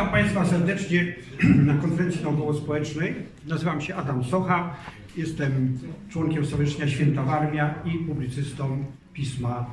Witam Państwa serdecznie na konferencji naukowo-społecznej. Nazywam się Adam Socha, jestem członkiem Stowarzyszenia Święta Warmia i publicystą pisma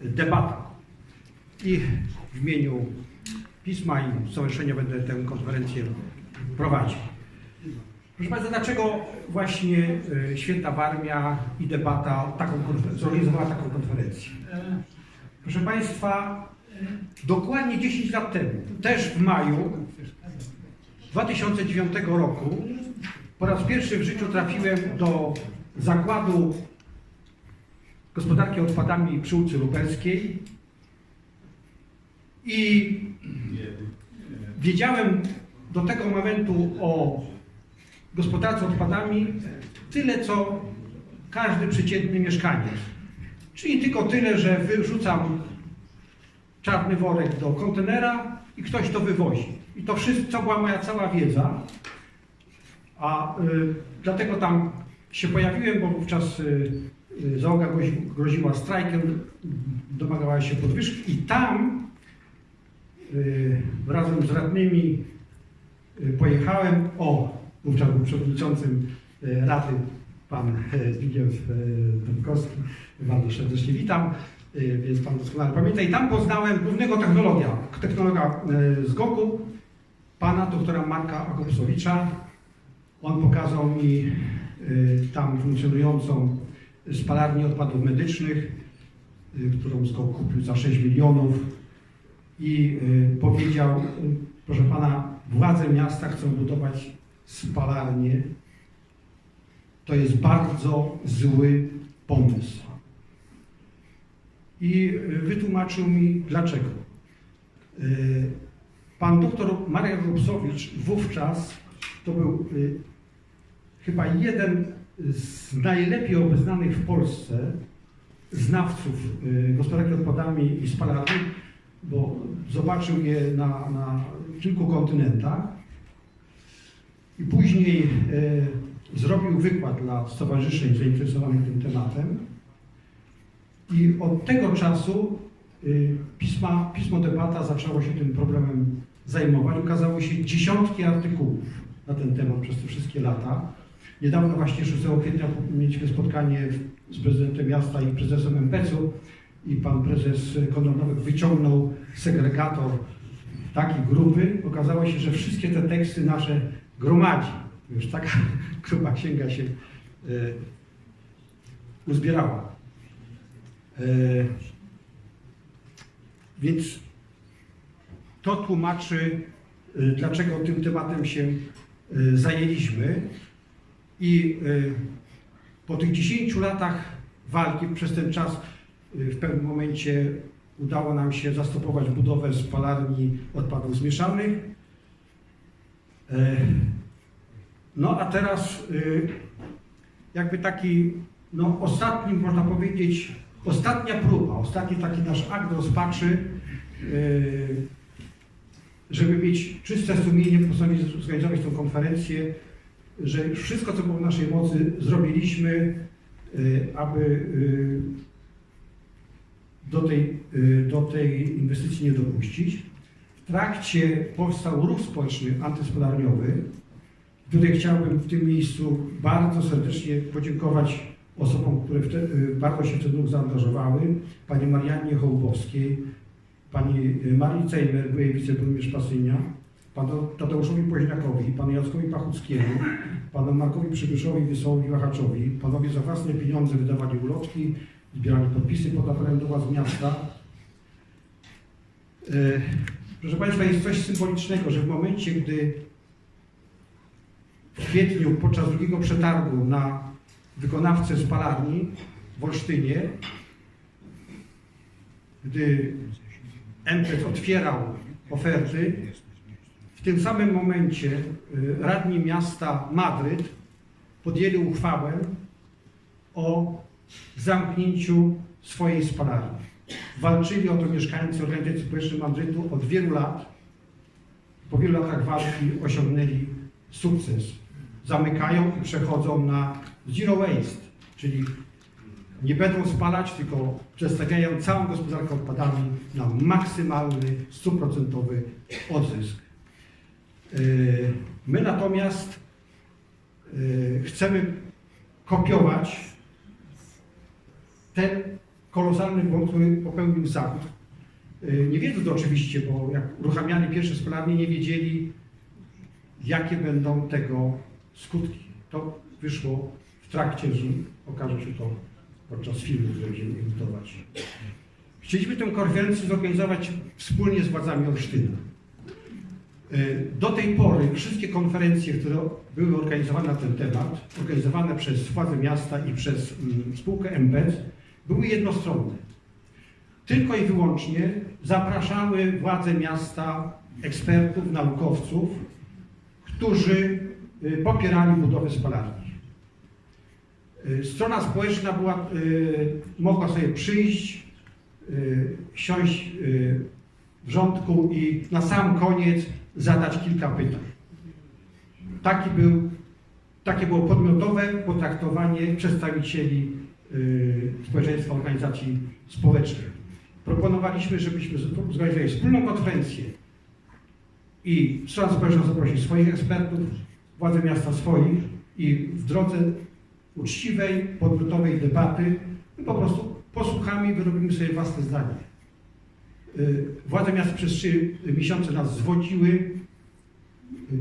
Debata. I w imieniu pisma i stowarzyszenia będę tę konferencję prowadził. Proszę Państwa, dlaczego właśnie e, Święta Warmia i Debata taką, zorganizowała taką konferencję? Proszę Państwa, dokładnie 10 lat temu, też w maju 2009 roku, po raz pierwszy w życiu trafiłem do zakładu gospodarki odpadami przy ulicy Lubelskiej i wiedziałem do tego momentu o gospodarce odpadami tyle, co każdy przeciętny mieszkaniec. Czyli tylko tyle, że wyrzucam czarny worek do kontenera i ktoś to wywozi. I to wszystko była moja cała wiedza. A y, dlatego tam się pojawiłem, bo wówczas y, y, załoga grozi, groziła strajkiem, domagała się podwyżki i tam y, razem z radnymi y, pojechałem, o, wówczas był przewodniczącym Rady pan Zbigniew Dąbrowski, bardzo serdecznie witam, więc pan doskonale pamięta. I tam poznałem głównego technologa, technologa e, z GOK-u, pana doktora Marka Agopsowicza. On pokazał mi e, tam funkcjonującą spalarnię odpadów medycznych, którą SKOK kupił za 6 milionów i powiedział, proszę pana, władze miasta chcą budować spalarnię to jest bardzo zły pomysł. I wytłumaczył mi dlaczego. Y, Pan doktor Marek Robsowicz wówczas to był y, chyba jeden z najlepiej obeznanych w Polsce znawców y, gospodarki odpadami i spalarni, bo zobaczył je na, na kilku kontynentach. I później zrobił wykład dla stowarzyszeń zainteresowanych tym tematem. I od tego czasu y, pisma, pismo debata zaczęło się tym problemem zajmować. Ukazały się dziesiątki artykułów na ten temat przez te wszystkie lata. Niedawno właśnie 6 kwietnia mieliśmy spotkanie z prezydentem miasta i prezesem MPC-u i pan prezes Konrad Nowak wyciągnął segregator takiej grupy. Okazało się, że wszystkie te teksty nasze gromadzi. Już taka gruba księga się e, uzbierała. E, więc to tłumaczy, e, dlaczego tym tematem się e, zajęliśmy. I po tych 10 latach walki przez ten czas w pewnym momencie udało nam się zastopować budowę spalarni odpadów zmieszanych. No a teraz jakby taki, no ostatni, można powiedzieć, ostatnia próba, ostatni taki nasz akt rozpaczy, y, żeby mieć czyste sumienie, postanowić zorganizować tę konferencję, że już wszystko, co było w naszej mocy, zrobiliśmy, y, aby y, do tej, do tej inwestycji nie dopuścić. W trakcie powstał ruch społeczny antyspolarniowy. Tutaj chciałbym w tym miejscu bardzo serdecznie podziękować osobom, które wte, y, bardzo się w ten ruch zaangażowały. Pani Mariannie Hołbowskiej, pani y, Marii Cejmer, byłej wiceburmistrz Pasynia, panu Tadeuszowi Poźniakowi, panu Jackowi Pachuckiemu, panu Markowi Przybyszowi, Wysławowi Wahaczowi, panowie za własne pieniądze wydawali ulotki, zbierali podpisy pod apelem do władz miasta. E, Proszę Państwa, jest coś symbolicznego, że w momencie, gdy w kwietniu podczas drugiego przetargu na wykonawcę spalarni w Olsztynie, gdy MPC otwierał oferty, w tym samym momencie y, radni miasta Madryt podjęli uchwałę o zamknięciu swojej spalarni. Walczyli o to mieszkańcy organizacji społecznej Madrytu od wielu lat. Po wielu latach walki osiągnęli sukces. Zamykają i przechodzą na zero waste, czyli nie będą spalać, tylko przestawiają całą gospodarkę odpadami na maksymalny, stuprocentowy odzysk. Y, My natomiast y, chcemy kopiować ten kolosalny błąd, który popełnił Zachód. Y, Nie wiedząc oczywiście, bo jak uruchamiali pierwsze spalarnie, nie wiedzieli, jakie będą tego skutki. To wyszło trakcie, że okaże się to podczas filmu, który będziemy emitować. Chcieliśmy tę konferencję zorganizować wspólnie z władzami Olsztyna. Y, Do tej pory wszystkie konferencje, które były organizowane na ten temat, organizowane przez władze miasta i przez mm, spółkę MBEC, były jednostronne. Tylko i wyłącznie zapraszały władze miasta, ekspertów, naukowców, którzy y, popierali budowę spalarni. Y, Strona społeczna była, y, mogła sobie przyjść, y, siąść w rządku i na sam koniec zadać kilka pytań. Taki był, takie było podmiotowe potraktowanie przedstawicieli społeczeństwa organizacji społecznych. Proponowaliśmy, żebyśmy zorganizowali wspólną konferencję i strona społeczna zaprosi swoich ekspertów, władze miasta swoich i w drodze uczciwej, podmiotowej debaty my po prostu posłuchamy i wyrobimy sobie własne zdanie. Y, Władze miasta przez trzy miesiące nas zwodziły.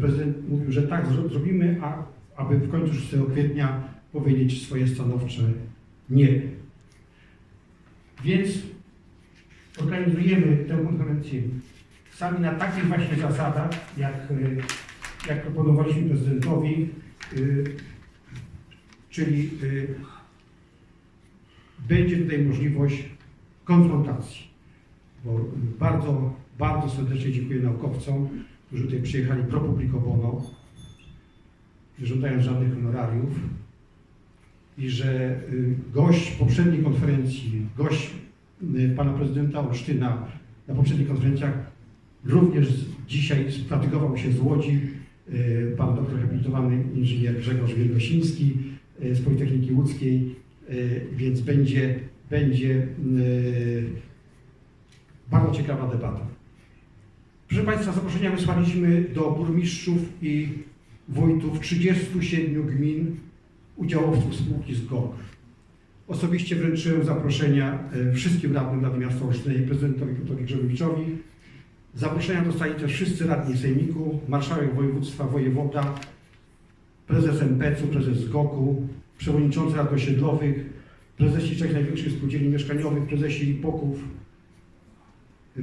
Prezydent mówił, że tak, zro- zrobimy, a aby w końcu 6 kwietnia powiedzieć swoje stanowcze nie. Więc organizujemy tę konferencję sami na takich właśnie zasadach, jak, y, jak proponowaliśmy prezydentowi, y, czyli y, będzie tutaj możliwość konfrontacji. Bo bardzo, bardzo serdecznie dziękuję naukowcom, którzy tutaj przyjechali pro publico bono, nie żądając żadnych honorariów i że y, gość poprzedniej konferencji, gość y, pana prezydenta Olsztyna na poprzednich konferencjach również dzisiaj spratygował się z Łodzi, y, pan doktor habilitowany inżynier Grzegorz Wielgosiński y, z Politechniki Łódzkiej, y, więc będzie, będzie y, bardzo ciekawa debata. Proszę Państwa, zaproszenia wysłaliśmy do burmistrzów i wójtów 37 gmin udziałowców spółki ZGOG. Osobiście wręczyłem zaproszenia e, wszystkim radnym Rady Miasta Olsztyna i prezydentowi Piotrowi Grzegowiczowi. Zaproszenia dostali też wszyscy radni sejmiku, marszałek województwa, wojewoda, prezes MPC-u, prezes ZGOK-u, przewodniczący rad osiedlowych, prezesi trzech największych spółdzielni mieszkaniowych, prezesi POK-ów,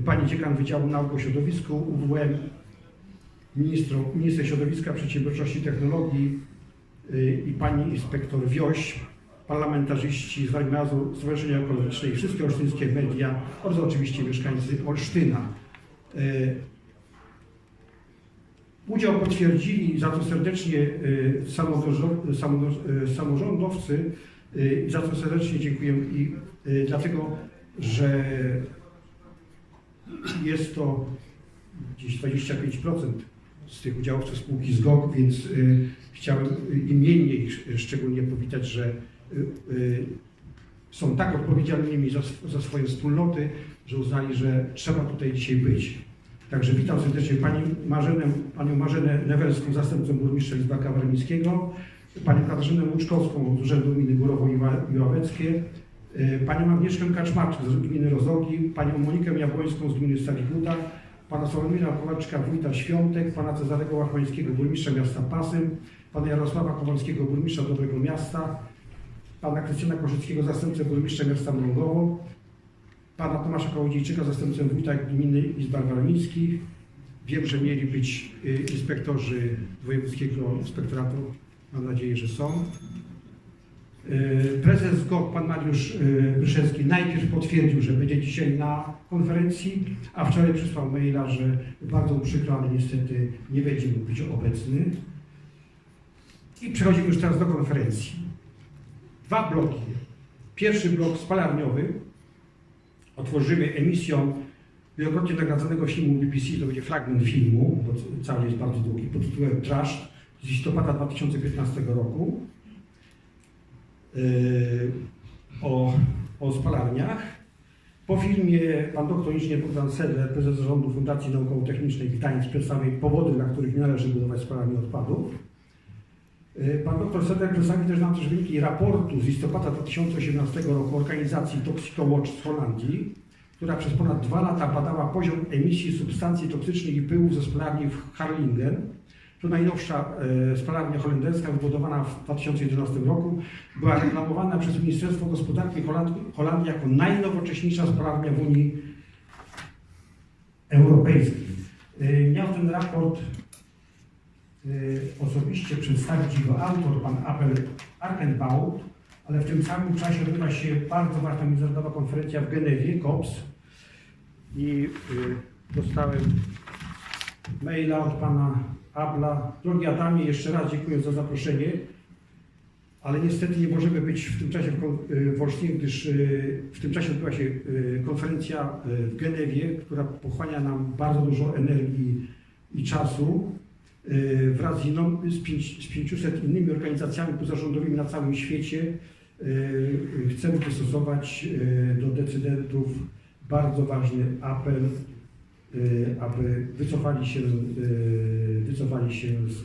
pani dziekan Wydziału Nauk o Środowisku, UWM, ministro, minister środowiska, przedsiębiorczości i technologii y, i pani inspektor Wioś, parlamentarzyści z Wagnazu, Stowarzyszenia Ekologiczne i wszystkie olsztyńskie media oraz oczywiście mieszkańcy Olsztyna. Y, Udział potwierdzili za to serdecznie y, y, samorządowcy y, za to serdecznie dziękuję i dlatego, że jest to gdzieś 25% z tych udziałowców spółki ZGOG, więc chciałem imiennie ich sz- szczególnie powitać, że są tak odpowiedzialnymi za swoje wspólnoty, że uznali, że trzeba tutaj dzisiaj być. Także witam serdecznie Pani Marzenę, Panią Marzenę Newelską, zastępcą burmistrza Izbaka Warmińskiego, Panią Katarzynę Łuczkowską z Urzędu Gminy Górowo-Iławeckie, y, Panią Agnieszkę Kaczmarczyk z Gminy Rozogi, Panią Monikę Jabłońską z Gminy Stary Huta, Pana Sławomira Kowalczyka, wójta Świątek, Pana Cezarego Łachmańskiego, burmistrza miasta Pasym, Pana Jarosława Kowalskiego, burmistrza Dobrego Miasta, Pana Krystiana Korzyckiego, zastępcę burmistrza miasta Mrągowo, Pana Tomasza Kołodziejczyka, zastępcę wójta gminy Izbar Warmińskich. Wiem, że mieli być y, inspektorzy Wojewódzkiego Inspektoratu. Mam nadzieję, że są. Y, Prezes GOK, pan Mariusz y, Bryszewski, najpierw potwierdził, że będzie dzisiaj na konferencji, a wczoraj przysłał maila, że bardzo mu przykro, ale niestety nie będzie mógł być obecny. I przechodzimy już teraz do konferencji. Dwa bloki. Pierwszy blok spalarniowy otworzymy emisją wielokrotnie nagradzanego filmu BBC, to będzie fragment filmu, bo cały jest bardzo długi, pod tytułem Trash z listopada 2015 roku yy, o, o spalarniach. Po filmie pan doktor inżynier Bogdan Sedler, prezes zarządu Fundacji Naukowo-Technicznej w Gdańsku przedstawi powody, dla których nie należy budować spalarni odpadów. Y, Pan doktor Sedler przedstawi też nam też wyniki raportu z listopada 2018 roku organizacji Toxicowatch z Holandii, która przez ponad dwa lata badała poziom emisji substancji toksycznych i pyłów ze spalarni w Harlingen. To najnowsza e, spalarnia holenderska wybudowana w 2011 roku. Była reklamowana przez Ministerstwo Gospodarki Holandii, Holandii jako najnowocześniejsza spalarnia w Unii Europejskiej. E, Miał ten raport osobiście przedstawić jego autor, pan Abel Arkenbaut, ale w tym samym czasie odbywa się bardzo ważna międzynarodowa konferencja w Genewie, COPS. I y, dostałem maila od pana Abla. Drogi Adamie, jeszcze raz dziękuję za zaproszenie, ale niestety nie możemy być w tym czasie w, kon- y, Olsztynie, gdyż y, w tym czasie odbyła się y, konferencja y, w Genewie, która pochłania nam bardzo dużo energii i czasu. Y, Wraz z, inną, z, pięć, z 500 innymi organizacjami pozarządowymi na całym świecie y, chcemy wystosować y, do decydentów bardzo ważny apel, aby wycofali się, wycofali się z,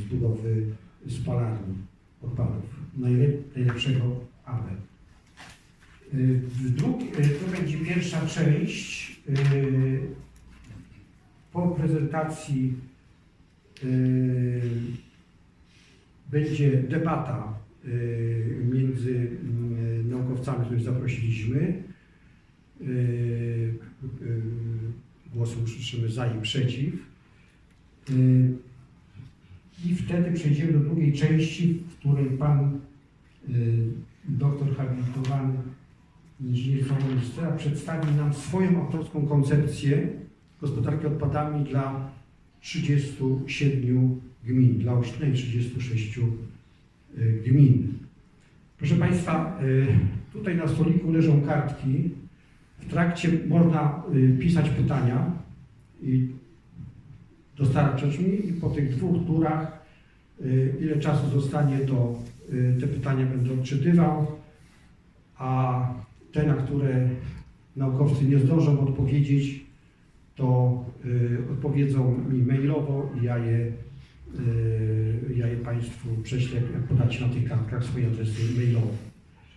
z budowy spalarni odpadów. Najlep, najlepszego apel. To będzie pierwsza część. Po prezentacji będzie debata y, między y, naukowcami, których zaprosiliśmy. Głosy usłyszymy za i przeciw. I wtedy przejdziemy do drugiej części, w której pan doktor habilitowany inżynier Sławomir przedstawi nam swoją autorską koncepcję gospodarki odpadami dla 37 gmin, dla Olsztyna i 36 y, gmin. Proszę Państwa, y, tutaj na stoliku leżą kartki. W trakcie można y, pisać pytania i dostarczać mi i po tych dwóch turach, y, ile czasu zostanie, to te pytania będę odczytywał, a te, na które naukowcy nie zdążą odpowiedzieć, to y, odpowiedzą mi mailowo i ja je, y, ja je Państwu prześlę, jak podacie na tych kartkach swoje adresy mailowe.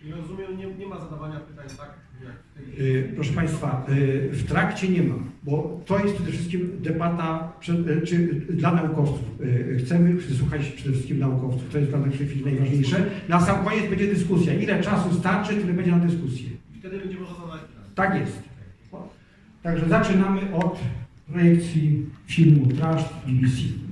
Czyli rozumiem, nie, nie ma zadawania pytań tak, jak Y, Proszę Państwa, w trakcie nie ma, bo to jest przede wszystkim debata czy, dla naukowców. Chcemy wysłuchać przede wszystkim naukowców, to jest dla nas w tej chwili najważniejsze. Na sam koniec będzie dyskusja. Ile czasu starczy, tyle będzie na dyskusję. I wtedy będzie można zadawać pytania. Tak jest. Także zaczynamy od projekcji filmu Trust BBC.